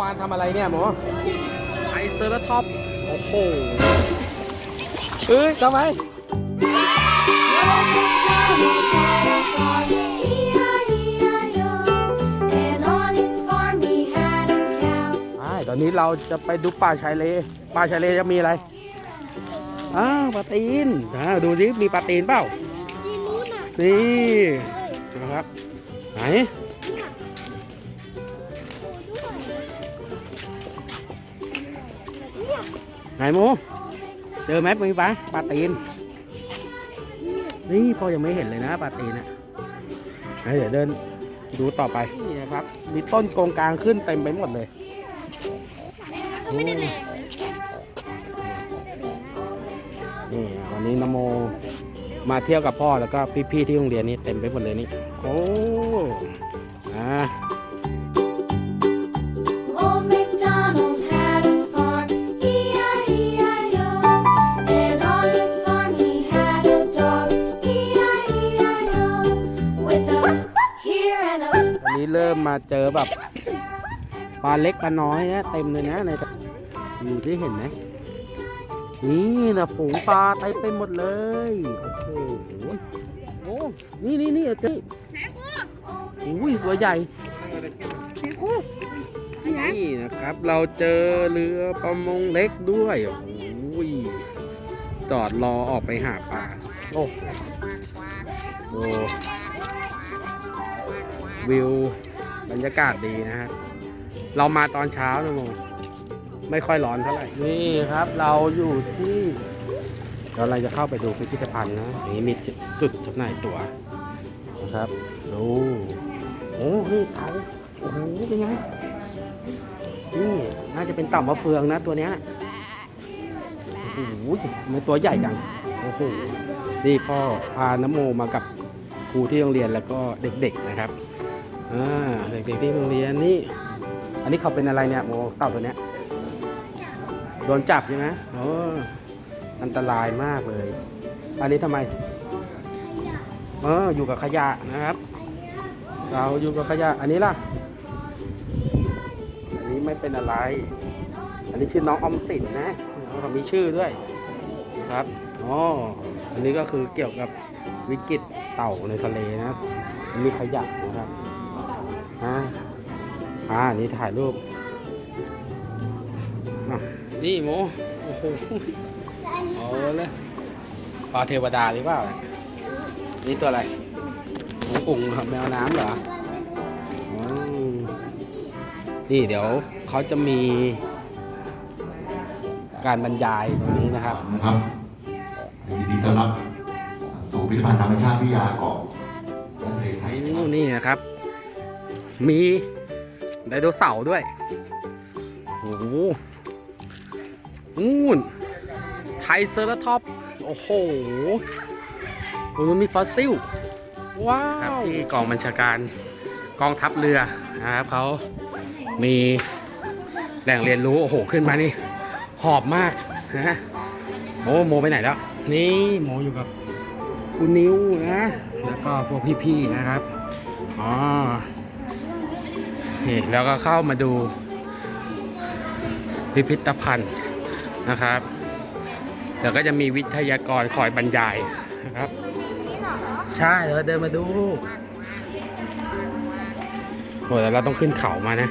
วานทำอะไรเนี่ยหมอไอเซอร์ท็อป โอ้โห เอ้ยทำไม And on his farm he had a cow. ใช่ตอนนี้เราจะไปดูป่าชายเล ป่าชายเลจะมีอะไร อ้าวปลาตีนอ่าดูดิมีปลาตีนเปล่า นี่นะครับ ไหน ไหนโมเจอไหมมีปลาปลาตีน นี่พ่อยังไม่เห็นเลยนะปลาตีนอะไหนเดี๋ยวเดินดูต่อไป นี่นะครับ มีต้นโกงกลางขึ้นเต็มไปหมดเลยนี่วันนี้นโมมาเที่ยวกับพ่อแล้วก็พี่ๆที่โรงเรียนนี่เต็มไปหมดเลยนี่ โอ้อ่า เจอแบบปลาเล็กปลาน้อยนะเต็มเลยนะในอยู่ที่เห็นไหมนี่นะฝูงปลาเต็มไปหมดเลยโอ้โหโอ้นี่นี่นี่เจ๊อุ้ยตัวใหญ่นี่นะครับ เราเจอเรือประมงเล็กด้วยโอ้โหจอดรอออกไปหาปลาโอ้โหวิว บรรยากาศดีนะฮะเรามาตอนเช้านะโมไม่ค่อยร้อนเท่าไหร่ นี่ครับ เราอยู่ที่เราเราจะเข้าไปดูพิพิธภัณฑ์นะนี่มีจุดจำหน่ายตั๋วนะครับดูโอ้นี่เต่าโอ้โหเป็นไงนี่น่าจะเป็นเต่ามะเฟืองนะตัวเนี้ยโอ้โหมันตัวใหญ่จังโอ้โหนี่พ่อพาน้ำโมมากับครูที่โรงเรียนแล้วก็เด็กๆนะครับ อ่าเด็กๆที่โรงเรียนนี่อันนี้เขาเป็นอะไรเนี่ยโมเต่าตัวเนี้ยโดนจับใช่ไหมโอ้อันตรายมากเลย อันนี้ทำไมเอออยู่กับขยะนะครับ เราอยู่กับขยะ อันนี้ล่ะ อันนี้ไม่เป็นอะไร อันนี้ชื่อน้องอมสินนะเขามีชื่อด้วยครับอ๋ออันนี้ก็คือเกี่ยวกับวิกฤตเต่าในทะเลนะครับมีขยะ อ่าอ่าอันนี้ถ่ายรูปอะนี่โมโอ้โหเอาเลยปลาเทวดาหรือเปล่านี่ตัวอะไรหมูอุ่งครับแมวน้ำเหรออ๋อนี่เดี๋ยวเขาจะมีการบรรยายตรงนี้นะครับนะครับยินดีต้อนรับสู่พิพิธภัณฑ์ธรรมชาติวิทยาเกาะทะเลไทยโอ้นี่นะครับ มีไดโนเสาร์ด้วย โอ้โหนู่นไทเซอร์ท็อป โอ้โหโอ้มันมีฟอสซิล ว้าวที่กองบัญชาการกองทัพเรือนะครับเขามีแหล่งเรียนรู้ โอ้โห ขึ้นมานี่ หอบมากนะโอ้โมไปไหนแล้ว นี่โมอยู่กับคุณนิ้วนะ แล้วก็พวกพี่ๆนะครับ อ๋อ นี่แล้วก็เข้ามาดูพิพิธภัณฑ์นะครับเดี๋ยวก็จะมีวิทยากรคอยบรรยายนะครับ ใช่เดี๋ยวเดินมาดูโอ้แต่เราต้องขึ้นเขามานะ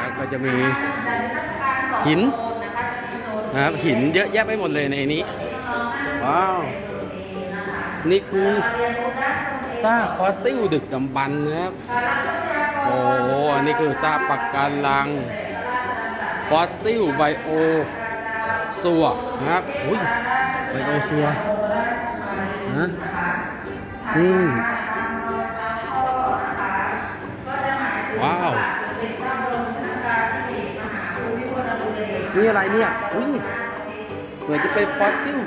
แล้วก็จะมีหินนะครับหินเยอะแยะไปหมดเลยในนี้ ว้าว นี่คือซากฟอสซิลดึกดำบรรพ์นะครับ อ้โห อันนี้คือซากปะการัง ฟอสซิลไบโอซัวนะครับอุ้ยไบโอซัวนะนี่ว้าว นี่อะไรเนี่ยอุ้ยเหมือนจะเป็นฟอสซิล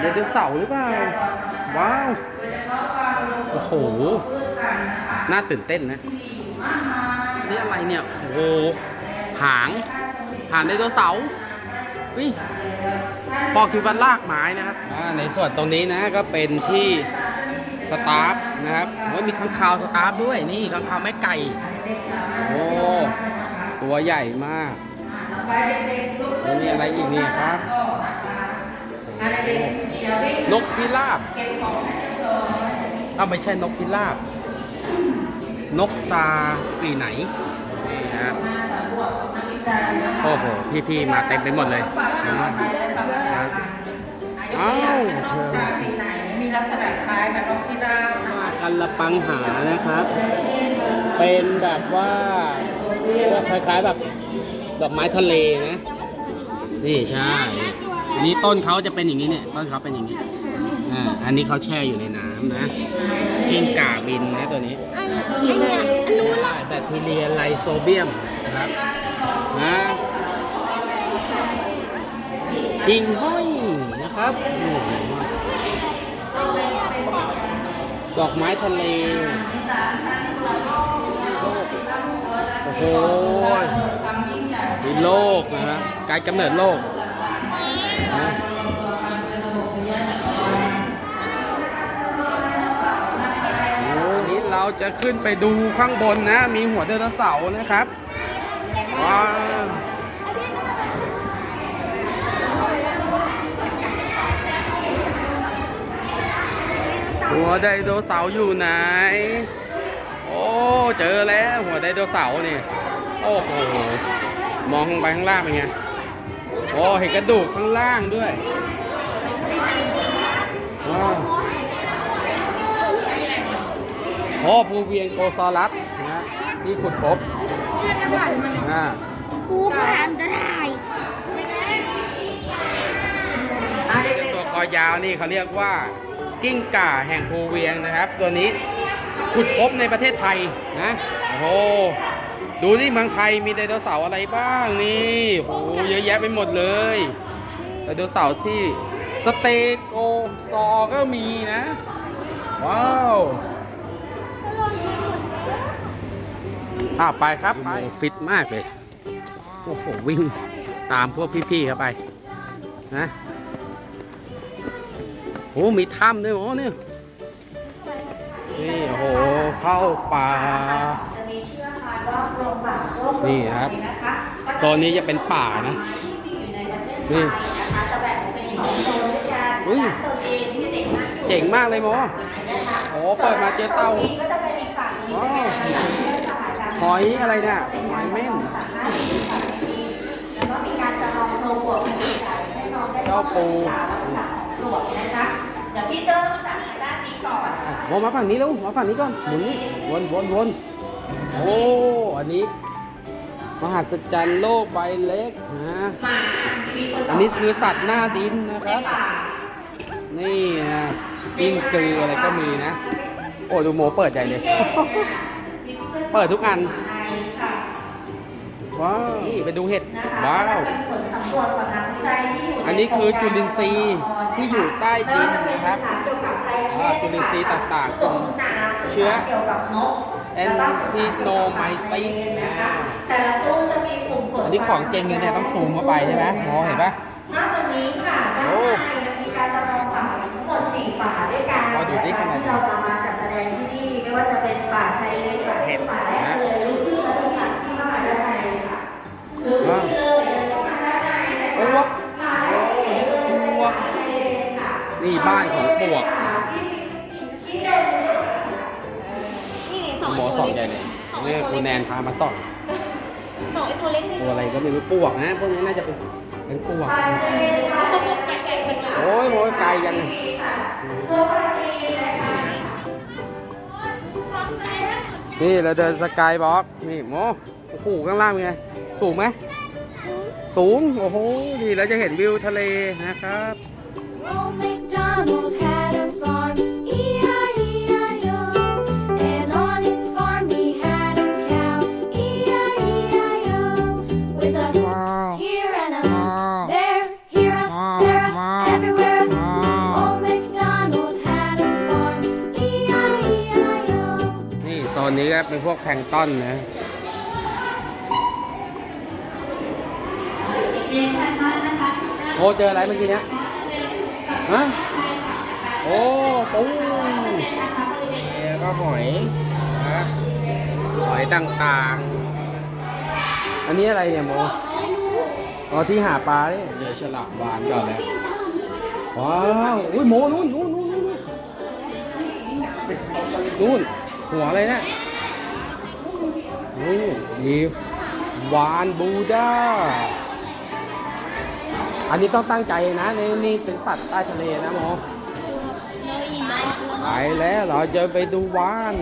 ไดโนเสาร์หรือเปล่า ว้าว โอ้โห น่าตื่นเต้นนะ นี่อะไรเนี่ย โอ้โห หาง หางไดโนเสาร์นี่ปอกคือบันลากไม้นะครับ ในส่วนตรงนี้นะก็เป็นที่สตาฟนะครับโอ้มีข้างคาวสตาฟด้วยนี่ข้างคาวแม่ไก่ โอ้ ตัวใหญ่มากต่อไปเด็กๆลุกแล้วมีอะไรอีกนี่ครับ นกพิราบองให้เรียบร้อยเอ้าไม่ใช่นกพิราบ นกซาปีไหนนี่นะมาสำรวจของนักวิจัยนะคะโอ้โห พี่ๆมาเต็มไปหมดเลยฝากไว้ก่อนไปเล่นประมาณนั้นอะยกตัวเช่นกชาปีไหนมีลักษณะคล้ายกับนกพิราบมากันละปังหานะครับ เป็นแบบว่าคล้ายๆแบบดอกไม้ทะเลนะ นี่ใช่ อันนี้ต้นเขาจะเป็นอย่างนี้เนี่ย ต้นเขาเป็นอย่างนี้ อ่าอันนี้เขาแช่อยู่ในน้ำนะกิ้งก่าบินนะตัวนี้ใช่แบคทีเรียไลโซเบียมนะครับนะหิ่งห้อยนะครับโอ้โหดอกไม้ทะเลโอ้โหมีโลกนะครับการกำเนิดโลกนะ เราจะขึ้นไปดูข้างบนนะ มีหัวไดโนเสาร์นะครับว้าวหัวไดโนเสาร์อยู่ไหน โอ้เจอแล้วหัวไดโนเสาร์นี่ โอ้โห มองข้างไปข้างล่างเป็นไง โอ้เห็นกระดูกข้างล่างด้วยว้าว โอ้ภูเวียงโกซอรัสนะที่ขุดพบอ่าครูขามจะได้อะเด็กตัวคอยาวนี่เขาเรียกว่า กิ้งก่าแห่งภูเวียงนะครับ ตัวนี้ขุดพบในประเทศไทยนะโอ้โหดูที่เมืองไทยมีไดโนเสาร์อะไรบ้างนี่โอ้หเยอะแยะไปหมดเลยไดโนเสาร์ที่สเตโกซอก็มีนะ ว้าว อ่าไปครับไปฟิตมากเลย โอ้โห วิ่งตามพวกพี่ๆเข้าไป นะโอ้มีถ้ำด้วยโอ้เนี่ยนี่โอ้โห เข้าป่าจะมีเชือกคาดว่าโครงป่าร่มนี่ครับนะคะโซนนี้จะเป็นป่านะที่อยู่ในประเทศไทนี่ยนะคะจะแบ่งเป็นสองโซนด้วยกันอุ้ยโซนเอที่เด็กมากอยู่เจ๋งมากเลยโมนะคะโอ้เปิดมาเจอเต่าโซนนี้ก็จะเป็นอีกฝั่งหนึงจะเป็นอา หารที่สหกรรมหอยอะไรเนี่ยหอยเม่นสามารถศึกษาได้ดีแล้วก็มีการจำลองโครงปลวกเป็นใหญ่ให้น้องได้เจ้าปูศึกษาลักษณะของปลวกนะคะเดี๋ยวพี่เจ้ารู้จักทางด้านนี้ก่อนโมมาฝั่งนี้แล้วมาฝั่งนี้ก่อนหมุนนี่วนวนวนโอ้อันนี้ มหัศจรรย์โลกใบเล็กนะหมามีคนอันนี้คือสัตว์หน้าดินนะคในรับป่านี่นะกิ้งกืออะไรก็มีนะ โอ้ดูโมเปิดใหญ่เลย เปิดทุกอันว้าวนี่ไปดูเห็ดว้าวเป็นผลสำรวจของนักวิจัยที่อยู่ในอันนี้คือจุลินทรีย์ที่อยู่ใต้ดินนะครับเกี่ยวกับไรอ่าจุลินทรีย์ต่างๆกลุ่มน้ำเชื้อเกี่ยวกับนก Entinomycin นะคะแต่ละตู้จะมีปุ่มกดอันนี้ของจริงเลยเนี่ยต้องซูมเข้าไปใช่ไหมโมเห็นปะนอกจากนี้ค่ะ บ้านของปวกที่เดินนี่ไงสองหมอส่องใหญ่เลยนี่ครูแนนพามาส่องสองไอตัวเล็กนี่ตัวอะไรก็ไม่รู้ปวกนะพวกนี้น่าจะเป็นเป็นปวกป่าชายเลนค่ะไก่ๆเป็นหลังโอ้ยโมไกลยังตัวปลาจีนนะคะนี่เราเดินสกายบล็อกนี่โมโอ้โหข้างล่างเป็นไง สูงไหม สูง โอ้โห ดีแล้วจะเห็นวิวทะเลนะครับ นี่โซนนี้ก็เป็นพวกแพลงก์ต้อนนะโอ้เจออะไรเมื่อกี้เนี้ย ฮะโอ้ปูนี่ก็หอยนะหอยต่างๆ อันนี้อะไรเนี่ยโมอ๋อที่หาปลาเนี่ยเจอฉลามวานก่อนเลยว้าวอุ้ยโมนู่นนู่นนู่นนู่นนู่นหัวอะไรเนะนี่มีวานบูดา อันนี้ต้องตั้งใจนะนี่นี่เป็นสัตว์ใต้ทะเลนะโมไปแล้วเราจะไปดูวาน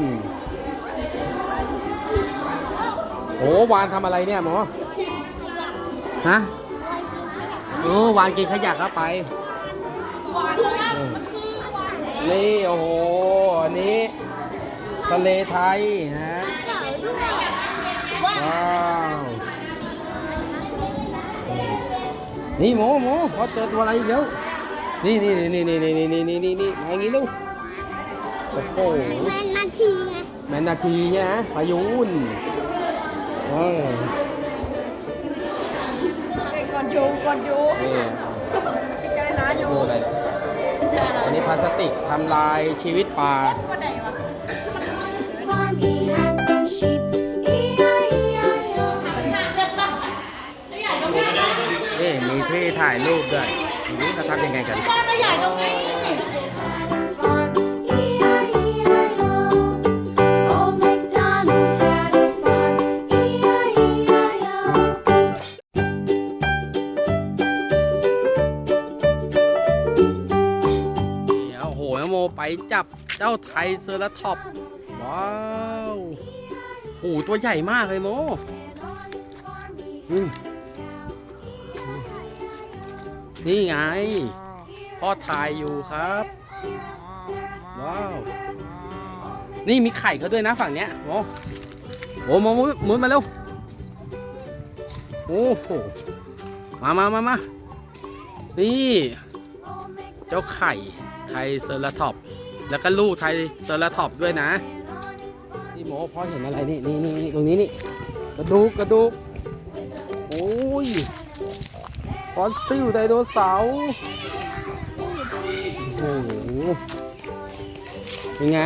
โอ้วานทำอะไรเนี่ยโมฮะโอ้วานกินขยะเข้าไปเออนี่โอ้โหอันนี้ ทะเลไทยฮะว้าว นี่โมโมพอเจอตัวอะไรอีกแล้วนี่นี่นี่นี่นี่นี่นี่นี่นี่มาอย่างนี้ลูกโอ้โหแมนนาทีไงแมนนาทีใช่ไหมพายุนเออก่อนอยู่ก่อนอยู่นี่พี่ใจร้านอยู่ดูอะไรอันนี้พลาสติกทำลายชีวิตปลา ก็ไหนวะ ถ่ายรูปด้วยนี่เขาทำยังไงกัน Farm, E-I-E-I-O. Old MacDonald had a farm. E-I-E-I-O. เดี๋ยโอ้โหนโมไปจับเจ้าไทยเซอร์ท็อป ว้าวโอ้โหตัวใหญ่มากเลยโมอืม นี่ไง พ่อถ่ายอยู่ครับ ว้าว นี่มีไข่เขาด้วยนะฝั่งเนี้ยโมโอ้โมมุดมุดมาเร็ว โอ้โห มามามามานี่ เจ้าไข่ ไทยเซอร์ท็อป แล้วก็ลูกไทยเซอร์ท็อปด้วยนะ นี่โมพ่อเห็นอะไรนี่นี่นี่ตรงนี้นี่ กระดูกกระดูก ฟอสซิลไดโนเสาร์โอ้โหเป็นไง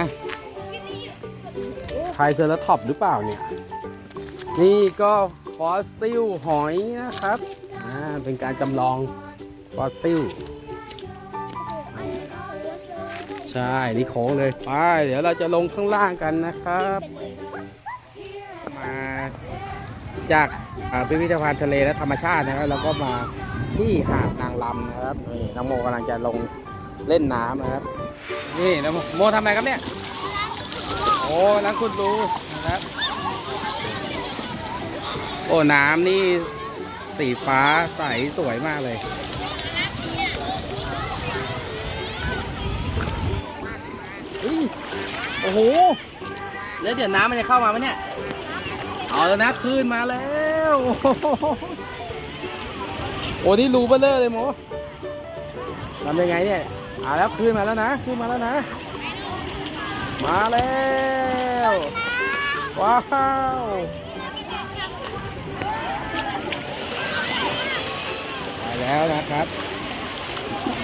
ไทเซอร์ท็อปหรือเปล่าเนี่ย นี่ก็ฟอสซิลหอยนะครับ อ่า เป็นการจำลองฟอสซิล ใช่ นี่โค้งเลย ไป เดี๋ยวเราจะลงข้างล่างกันนะครับ มาจากอ่าพิพิธภัณฑ์ทะเลและธรรมชาตินะครับแล้วก็มา ที่หาดนางลำนะครับนี่น้องโมกำลังจะลงเล่นน้ำนะครับ นี่น้องโมโมทำอะไรครับเนี่ยโอ้นักคุณดูนะครับ โอ้น้ำนี่สีฟ้าใสสวยมากเลยเฮ้ยโอ้โห แล้วเดี๋ยวน้ำมันจะเข้ามาไหมเนี่ย เอาแล้วนะคลื่นมาแล้ว อ้โหโอ้นี่รูเบลเลอร์เลยโมทำยังไงเนี่ยเอาแล้วคืนมาแล้วนะคืนมาแล้วนะ มาแล้วว้าวไปแล้วนะครับ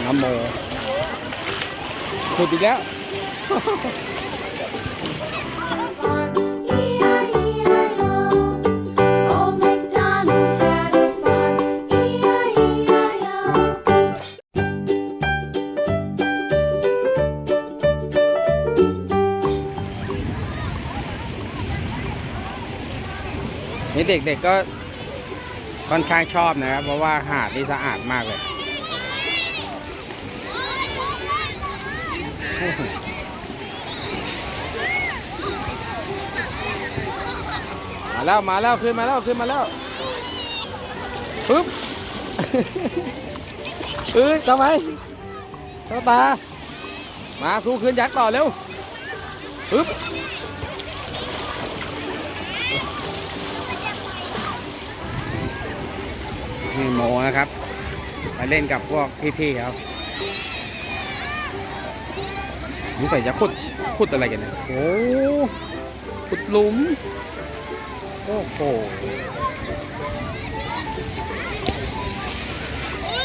น้ำโมขุดอีกแล้ว นี่เด็กๆก็ค่อนข้างชอบนะครับ เพราะว่าหาดนี่สะอาดมากเลย มาแล้วมาแล้วขึ้นมาแล้วขึ้นมาแล้วปึ๊บเอ้ยทำไมเจ้าตา มาสู้คืนยักษ์ต่อเร็วปึ๊บ นี่โมนะครับมาเล่นกับพวกพี่ๆเขาสงสัยจะขุดขุดอะไรกันเนี่ยโอ้ขุดหลุม โอ้โห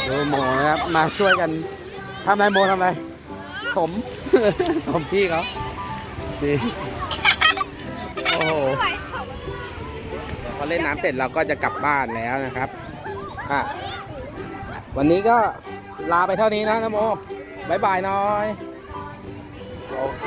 ดูโมนะครับ มาช่วยกันทำอะไรโมทำอะไรถมถมพี่เขาดีโอ้โหเดี๋ยวพอเล่นน้ำเสร็จเราก็จะกลับบ้านแล้วนะครับ วันนี้ก็ลาไปเท่านี้นะนโมบายบายน้อย โอเค